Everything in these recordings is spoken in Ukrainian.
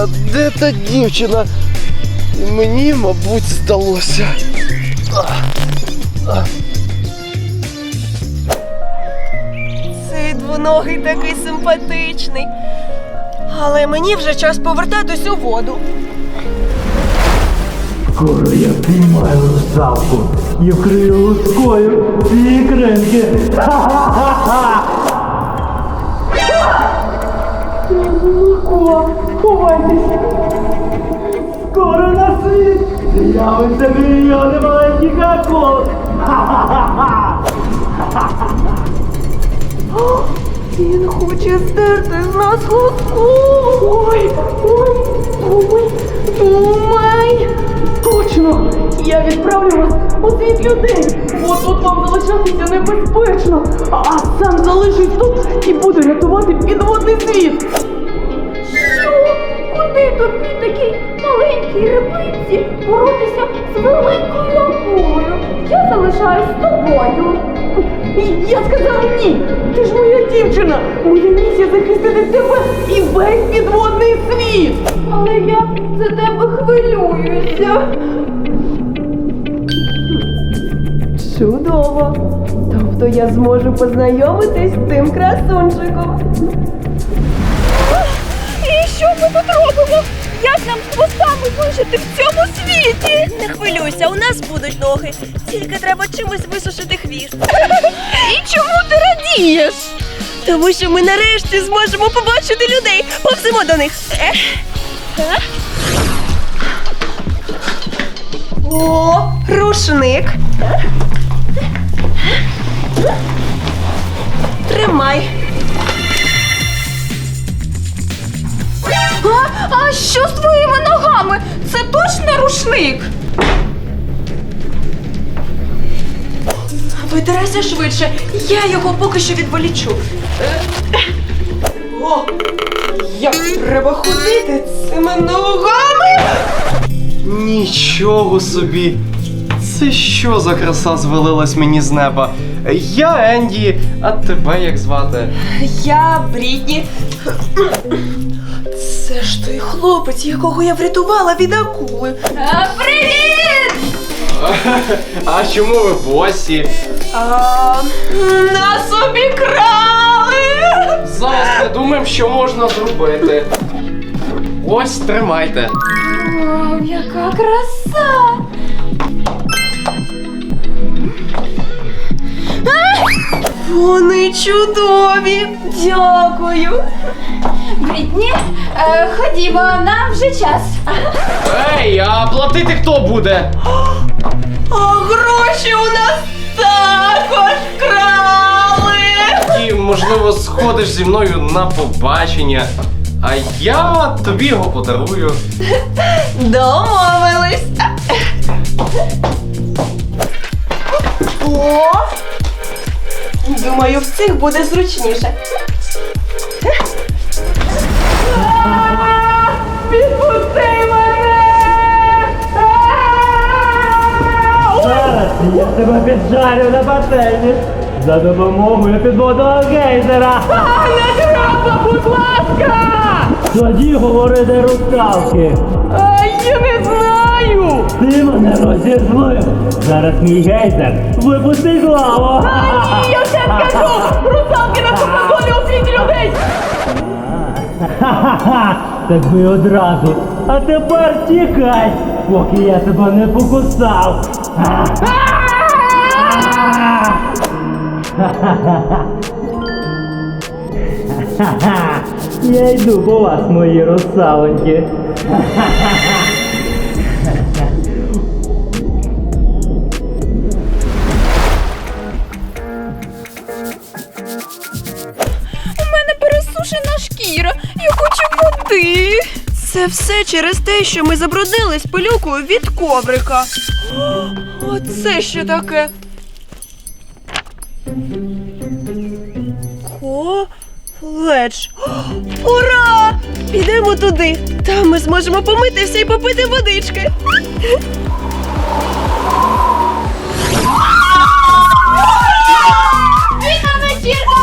А де та дівчина? Мені, мабуть, здалося. Цей двоногий такий симпатичний. Але мені вже час повертатись у воду. Скоро я піймаю русалку і вкрию лускою ікринки. Ха-ха-ха-ха! Ховайтесь! Скоро на світ з'явиться мільйони маленьких акул! Ха-ха-ха-ха! Він хоче здерти з нас лоску. Ой, ой, ой, думай. Точно! Я відправлю вас у світ людей, бо тут вам залишатися небезпечно, а сам залишусь тут і буду рятувати підводний світ. Куди тобі такій маленькій рибиці боротися з великою акулою? Я залишаюсь з тобою. Я сказав ні! Ти ж моя дівчина! Моя місія захистити тебе і весь підводний світ! Але я за тебе хвилююся. Чудово. Тобто я зможу познайомитись з тим красунчиком. І що ми тут робимо? Як нам з хвостами вижити в цьому світі? Не хвилюйся, у нас будуть ноги. Тільки треба чимось висушити хвіст. І чому ти радієш? Тому що ми нарешті зможемо побачити людей. Повземо до них. Ех. Е? О, рушник. Тримай. А, а що з твоїми ногами? Це точно рушник? Витирайся швидше, я його поки що відволічу. Е, О, як треба ходити цими ногами. Нічого собі. Це що за краса звалилась мені з неба? Я Енді, а тебе як звати? Я Брітні. Це ж той хлопець, якого я врятувала від акули. А, привіт! А чому ви босі? А, нас обікрали! Зараз думаємо, що можна зробити. Ось тримайте. Вау, яка краса! Вони чудові! Дякую! Брітні, е, ходімо, нам вже час. Ей, а платити хто буде? А гроші у нас також крали! І, можливо, сходиш зі мною на побачення, а я тобі його подарую. Домовились. О! Думаю, в цих буде зручніше. Відпусти мене! Зараз я тебе піджарю на пательні за допомогою підводного гейзера. А, не треба, будь ласка! Тоді говори, де рукавки. Ти мене розізлив. Зараз мій гейзер випустить лаву. А, ні, я все скажу! Русалки на суперколі у світі людей! Ха-ха-ха! Так ви одразу. А тепер тікай, поки я тебе не покусав. А! Я йду по вас, мої русалоньки. У Це все через те, що ми забруднились пилюкою від коврика. Оце що таке? Коледж. Ура! Підемо туди. Там ми зможемо помитися і попити водички. Вільна вечірка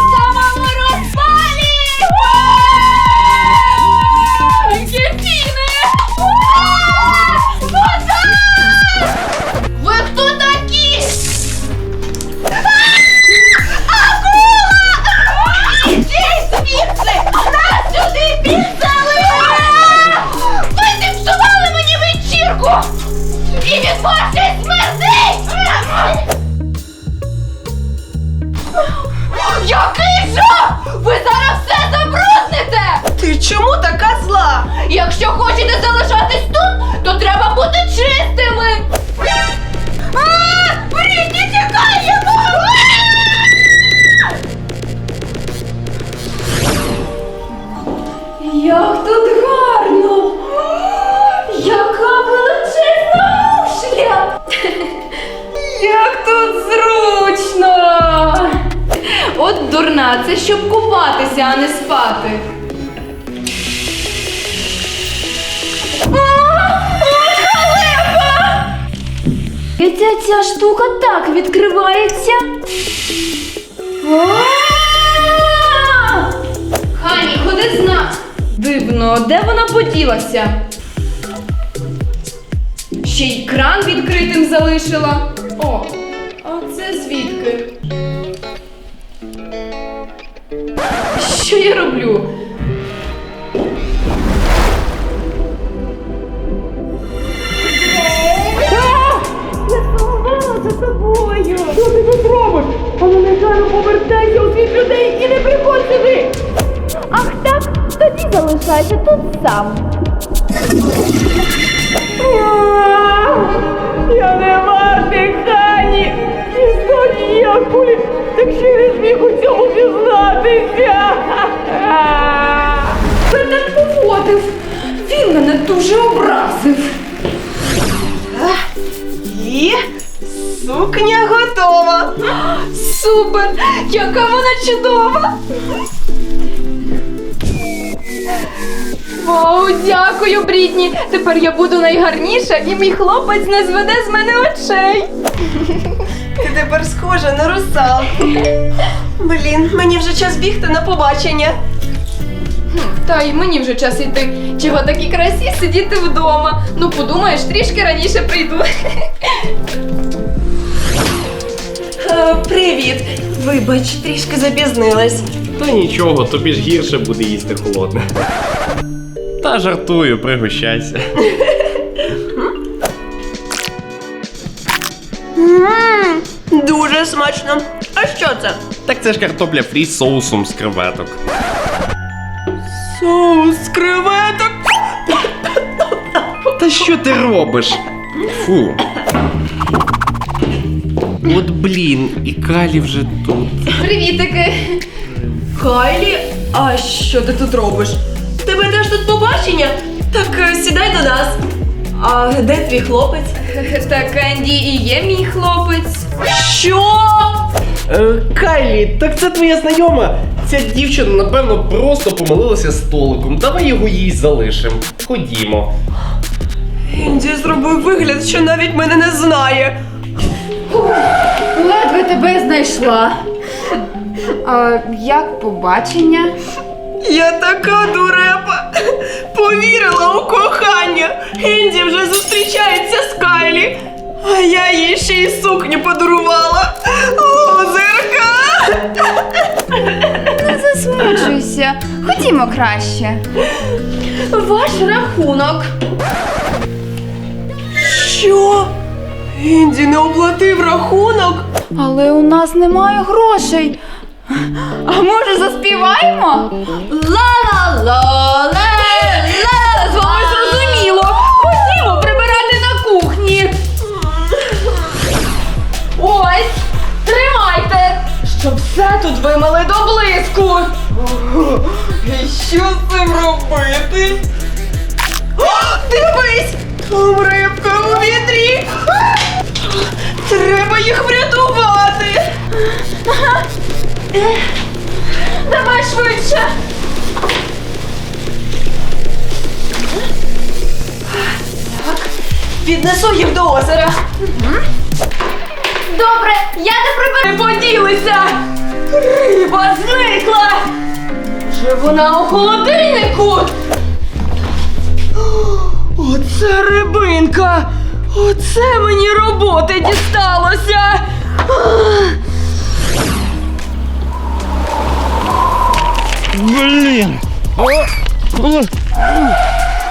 Якщо хочете залишатись тут, то треба бути чистими. Як тут гарно! Яка величезна ушля! Як тут зручно! От дурна, це щоб купатися, а не спати. І ця, ця штука так відкривається. Хані, ходи з. Дивно, де вона поділася? Ще й кран відкритим залишила. О, а це звідки? Що я роблю? Робиш? А ну негайно повертайся у світ людей і не приходь сюди! Ах так, тоді залишайся тут сам. Я не вартий Хані! Історії Якулі, так ще не зміг у цьому зізнатися! Це так поводив. Він мене дуже образив. І сукня готова. Супер! Яка вона чудова! Вау, дякую, Брітні! Тепер я буду найгарніша і мій хлопець не зведе з мене очей. Ти тепер схожа на русалку. Блін, мені вже час бігти на побачення. Та й мені вже час іти. Чого такій красі сидіти вдома? Ну, подумаєш, трішки раніше прийду. Е, привіт. Вибач, трішки запізнилась. Та нічого, тобі ж гірше буде їсти холодне. Та жартую, пригощайся. Ммм, дуже смачно. А що це? Так це ж картопля фрі з соусом з креветок. Соус з креветок. Та що ти робиш? Фу. От блін, і Калі вже тут. Привітики! Кайлі, а що ти тут робиш? Тебе теж тут побачення? Так е, сідай до нас. А де твій хлопець? Так Енді і є мій хлопець. Що? Е, Кайлі, так це твоя знайома. Ця дівчина, напевно, просто помилилася столиком. Давай його їй залишимо. Ходімо. Інді зробив вигляд, що навіть мене не знає. Ледве тебе знайшла. А як побачення? Я така дурепа. Повірила у кохання. Інді вже зустрічається з Кайлі. А я їй ще й сукню подарувала. Лузерка! Не засмучуйся. Ходімо краще. Ваш рахунок. Що? Інді не оплатив рахунок. Але у нас немає грошей. А може заспіваємо? Вами зрозуміло. Ходімо прибирати на кухні. Ось, тримайте, щоб все тут вимили до блиску. І що з цим робити? О, дивись! Рибка у вітрі! Треба їх врятувати! Давай швидше. Віднесу їх до озера. Добре, я не приберу. Поділися. Риба зникла. Вже вона у холодильнику. Рибинка! Оце мені роботи дісталося! Блін!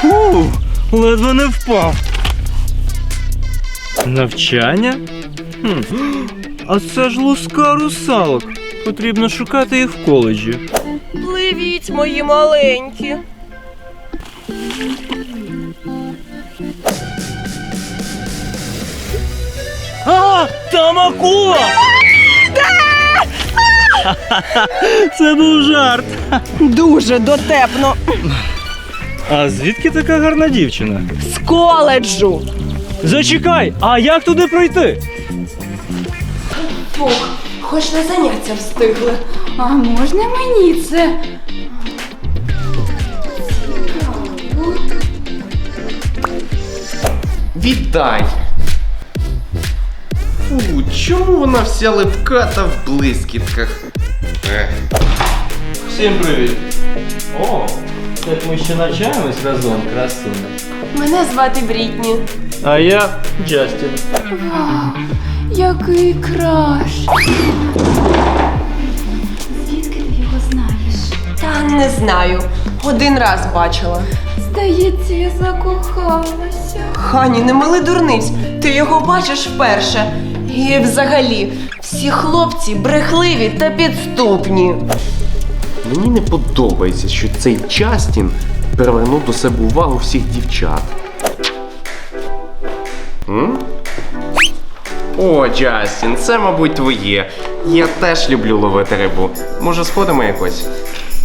Фу! Ледве не впав. Навчання? Хм. А це ж луска русалок. Потрібно шукати їх в коледжі. Пливіть, мої маленькі. А, там акула! Це був жарт. Дуже дотепно. А звідки така гарна дівчина? З коледжу. Зачекай, а як туди пройти? Фух, хоч на заняття встигли. А можна мені це? Віддай. Фу, чому вона вся липка та в блискітках? Ех. Всім привіт! О, так ми ще навчаємось разом, красуне. Мене звати Брітні. А я Джастін. Який краш. Звідки ти його знаєш? Та не знаю. Один раз бачила. Здається, я закохалася. Хані, не мили дурниць. Ти його бачиш вперше. І взагалі, всі хлопці брехливі та підступні. Мені не подобається, що цей Джастін привернув до себе увагу всіх дівчат. М? О, Джастін, це, мабуть, твоє. Я теж люблю ловити рибу. Може, сходимо якось?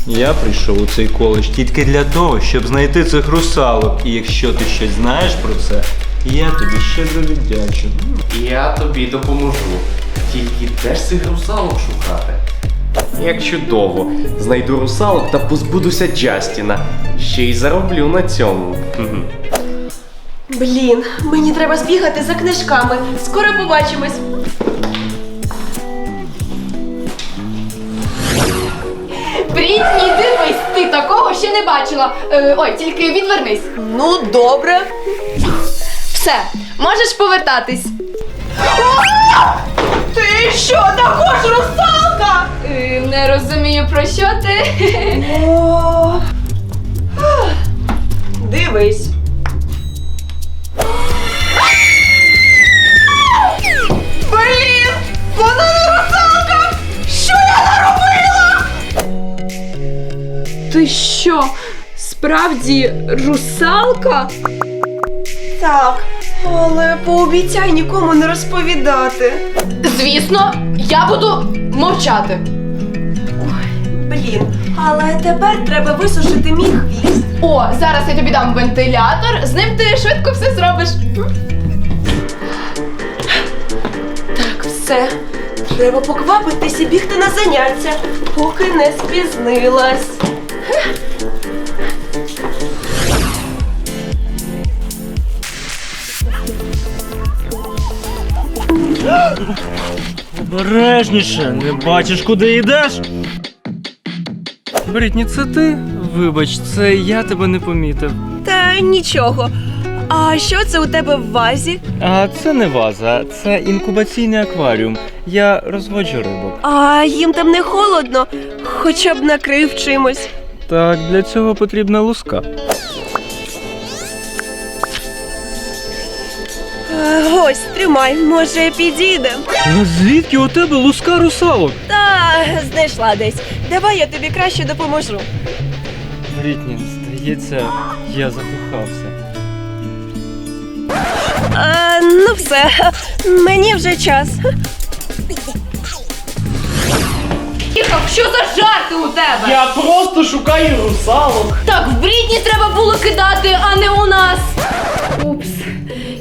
Я прийшов у цей коледж тільки для того, щоб знайти цих русалок. І якщо ти щось знаєш про це, я тобі щедро віддячу. Я тобі допоможу. Тільки де ж цих русалок шукати? Як чудово, знайду русалок та позбудуся Джастіна. Ще й зароблю на цьому. Блін, мені треба збігати за книжками. Скоро побачимось. Брітні, дивись, ти такого ще не бачила. Е, ой, тільки відвернись. Ну, добре. Все, можеш повертатись. Ти що, також русалка? Е, не розумію, про що ти. О. Дивись. Блін! Вона не русалка! Що я наробила? Ти що, справді русалка? Так, але пообіцяй нікому не розповідати. Звісно, я буду мовчати. Ой, Блін, але тепер треба висушити мій хвіст. О, зараз я тобі дам вентилятор, з ним ти швидко все зробиш. Так, все. Треба поквапитись і бігти на заняття, поки не спізнилась. Обережніше, не бачиш, куди йдеш? Брітні, це ти? Вибач, це я тебе не помітив. Та нічого. А що це у тебе в вазі? А це не ваза, це інкубаційний акваріум. Я розводжу рибок. А їм там не холодно, хоча б накрив чимось. Так, для цього потрібна луска. Ось, тримай, може підійде. Ну звідки у тебе луска русалок? Та знайшла десь. Давай я тобі краще допоможу. Брітні, здається, я закохався. А, ну все, мені вже час. Тихо, що за жарти у тебе? Я просто шукаю русалок. Так, в Брітні треба було кидати, а не у нас. Упс,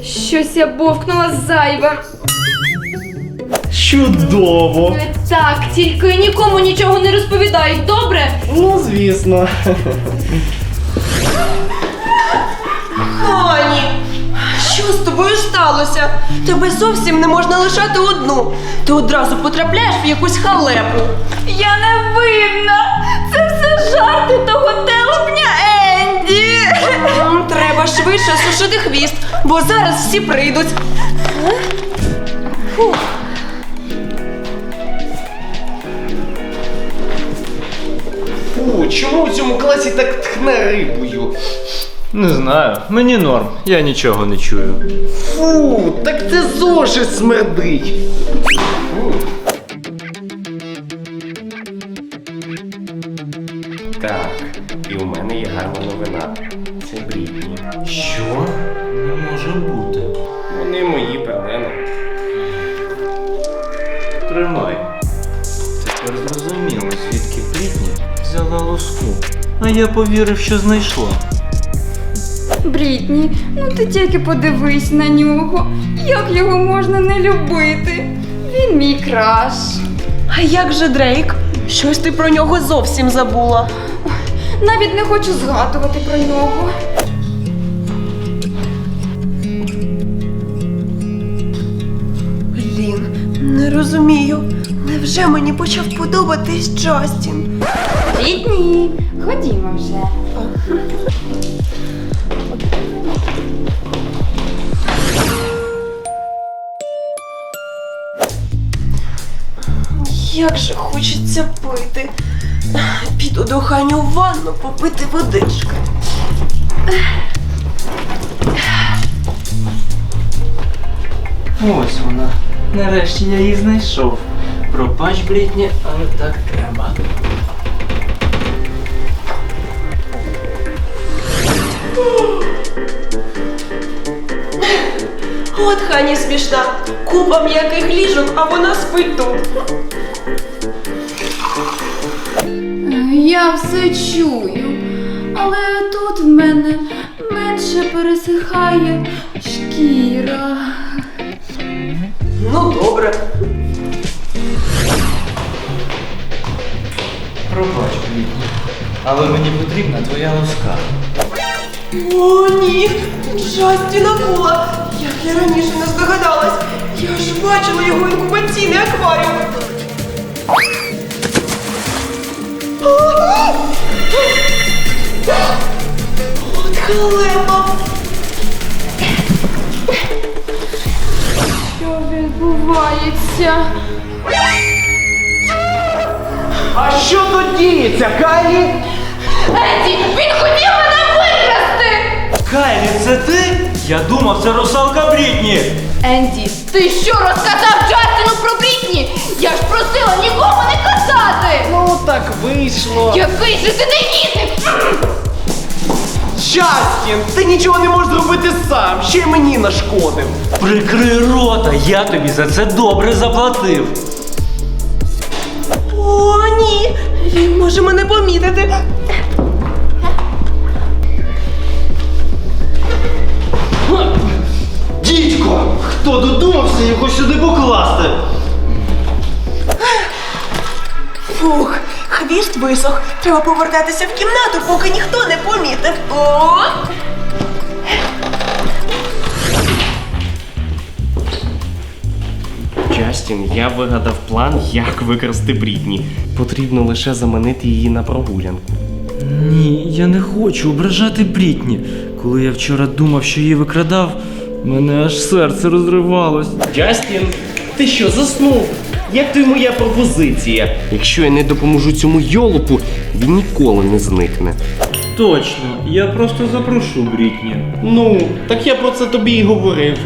щось я бовкнула зайве. Чудово. Е, Так, тільки нікому нічого не розповідай, добре? Ну, звісно. Хані, що з тобою сталося? Тебе зовсім не можна лишати одну. Ти одразу потрапляєш в якусь халепу. Я не винна! Це все жарти того телепня Треба швидше сушити хвіст, бо зараз всі прийдуть. Фух. Фу, чому у цьому класі так тхне рибою? Не знаю, мені норм, я нічого не чую. Фу, так це зошит смердить. Фу. А я повірив, що знайшла. Брітні, ну ти тільки подивись на нього. Як його можна не любити? Він мій краш. А як же Дрейк? Щось ти про нього зовсім забула. Навіть не хочу згадувати про нього. Блін, не розумію. Невже мені почав подобатись Джастін? Бідні, ходімо вже. Як же хочеться пити. Піду до Хані у ванну попити водички. Ось вона. Нарешті я її знайшов. Пробач, Брітні, але так треба. От Хані смішна. Купа м'яких ліжок, а вона спить тут. Я все чую, але тут в мене менше пересихає шкіра. Ну добре. Пробач, Брітні. Але мені потрібна твоя луска. О, ні! Джастін акула! Як я раніше не здогадалась! Я ж бачила його інкубаційний акваріум! От халепа! Що відбувається? А що тут діється, Кайлі? Енді, він хотів мене викрасти! Кайлі, це ти? Я думав, це русалка Брітні. Енді, ти що розказав Джастіну про Брітні? Я ж просила нікому не казати! Ну так вийшло. Який же ти негідник! Джастін, ти нічого не можеш зробити сам, ще й мені нашкодив. Прикрий рота, я тобі за це добре заплатив. О, ні! Він може мене помітити. Дідько! Хто додумався його сюди покласти? Фух, хвіст висох. Треба повертатися в кімнату, поки ніхто не помітив. О! Джастін, я вигадав план, як викрасти Брітні. Потрібно лише заманити її на прогулянку. Ні, я не хочу ображати Брітні. Коли я вчора думав, що її викрадав, мене аж серце розривалось. Джастін, ти що, заснув? Як тобі моя пропозиція? Якщо я не допоможу цьому йолопу, він ніколи не зникне. Точно, я просто запрошу Брітні. Ну, так я про це тобі і говорив.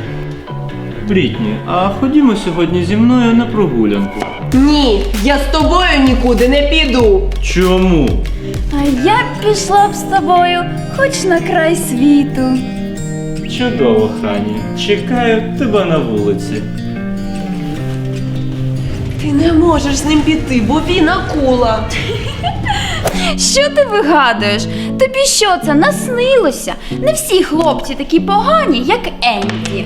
Брітні, а ходімо сьогодні зі мною на прогулянку. Ні, я з тобою нікуди не піду. Чому? А я б пішла б з тобою, хоч на край світу. Чудово, Хані. Чекаю тебе на вулиці. Ти не можеш з ним піти, бо він акула. Що ти вигадуєш? Тобі що це наснилося? Не всі хлопці такі погані, як Енді.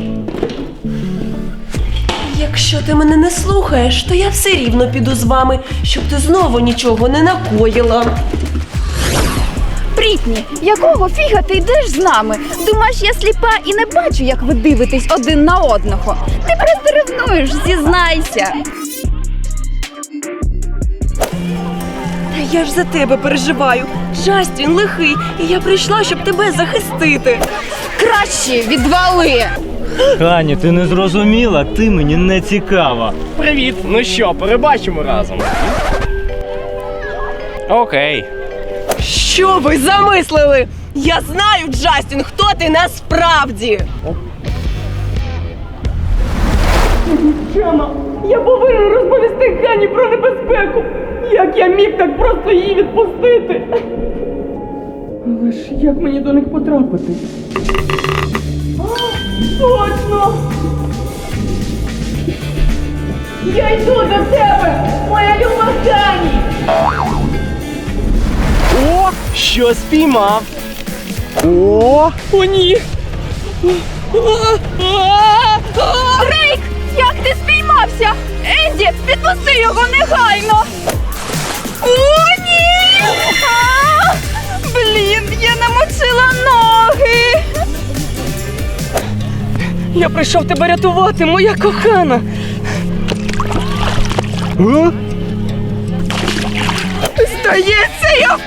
Якщо ти мене не слухаєш, то я все рівно піду з вами, щоб ти знову нічого не накоїла. Брітні, якого фіга ти йдеш з нами? Думаєш, я сліпа і не бачу, як ви дивитесь один на одного. Ти просто ревнуєш, зізнайся. Та я ж за тебе переживаю. Джастін лихий, і я прийшла, щоб тебе захистити. Краще відвали. Хані, ти не зрозуміла, ти мені не цікава. Привіт! Ну що, перебачимо разом. Окей. Що ви замислили? Я знаю, Джастін, хто ти насправді. Чема, я повинен розповісти Хані про небезпеку. Як я міг так просто її відпустити? Але ж як мені до них потрапити? Точно! Я йду до тебе, моя люба Хані! Що спіймав? О, О, ні! Рейк, як ти спіймався? Енді, відпусти його негайно. О, ні! А, Блін, я намочила ноги. Я прийшов тебе рятувати, моя кохана. Здається, я в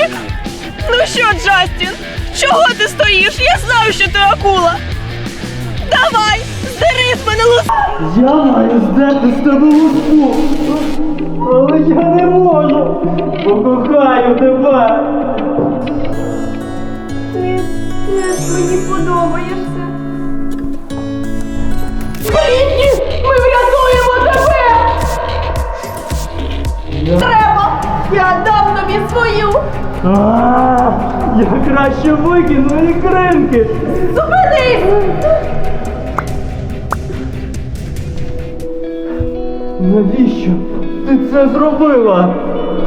пастці. Ну що, Джастін, чого ти стоїш? Я знаю, що ти акула. Давай, здери з мене лус. Я маю здати з тебе луску. Але я не можу. Бо кохаю тебе. Я краще викину ікринки. Зупинись! Навіщо ти це зробила?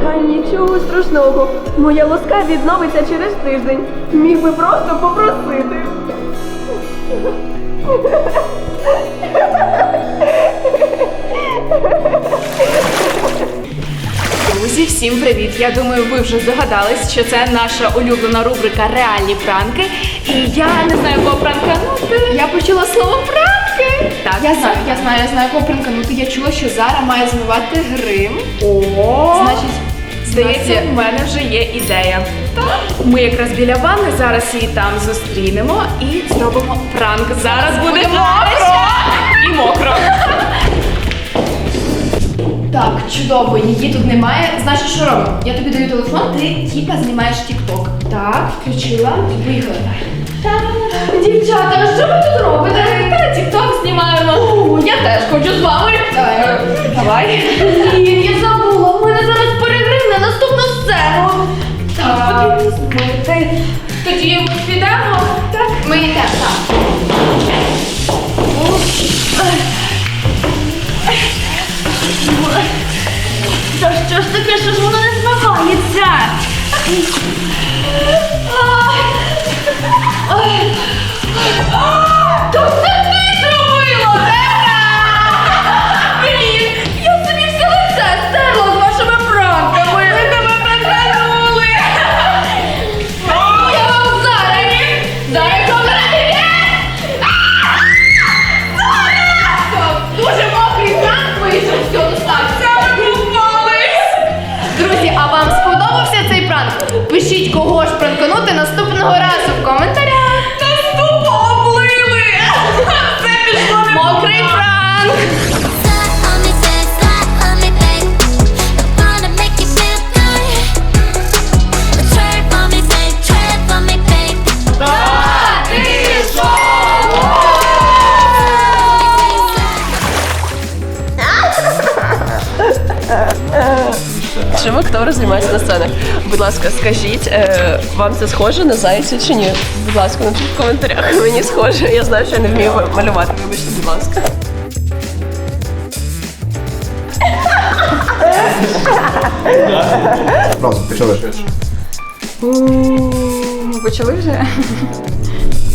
Та нічого страшного. Моя лоска відновиться через тиждень. Міг би просто попросити. Друзі, всім привіт! Я думаю, ви вже здогадались, що це наша улюблена рубрика Реальні пранки. І я не знаю, кого пранканути. Я почула слово пранки. Так, я знаю, я знаю, я знаю, кого пранканути. Я чула, що Зара має змивати грим. О, значить, здається, в мене вже є ідея. Ми якраз біля ванни зараз її там зустрінемо і зробимо пранк. Зараз буде мокро і мокро. Так, чудово, її тут немає. Значить, що робимо? Я тобі даю телефон, ти типа знімаєш тік-ток. Так, включила, поїхали. Дівчата, а що ви тут робите? Та тік-ток знімаємо. Я теж хочу з вами. Давай. Давай. Ні, я забула. У мене зараз перегрив на наступну сцену. Так, потрібно. Тоді ми підемо. Так. Ми йдемо, так. Та що ж таке, що ж воно не змивається? То Будь ласка, скажіть, е, вам це схоже на зайця чи ні? Будь ласка, напишіть в коментарях. Мені схоже. Я знаю, що я не вмію малювати. Вибачте, будь ласка. Просто почали. Почали вже?